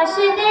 Flash de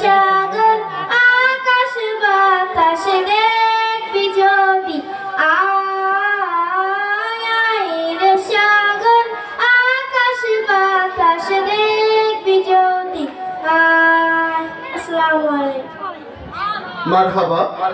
সাগর, আকাশ বাতাস দেখবি যদি আয় রে সাগর, আকাশ বাতাস দেখবি যদি আসসালামু আলাইকুম। মারহাবা।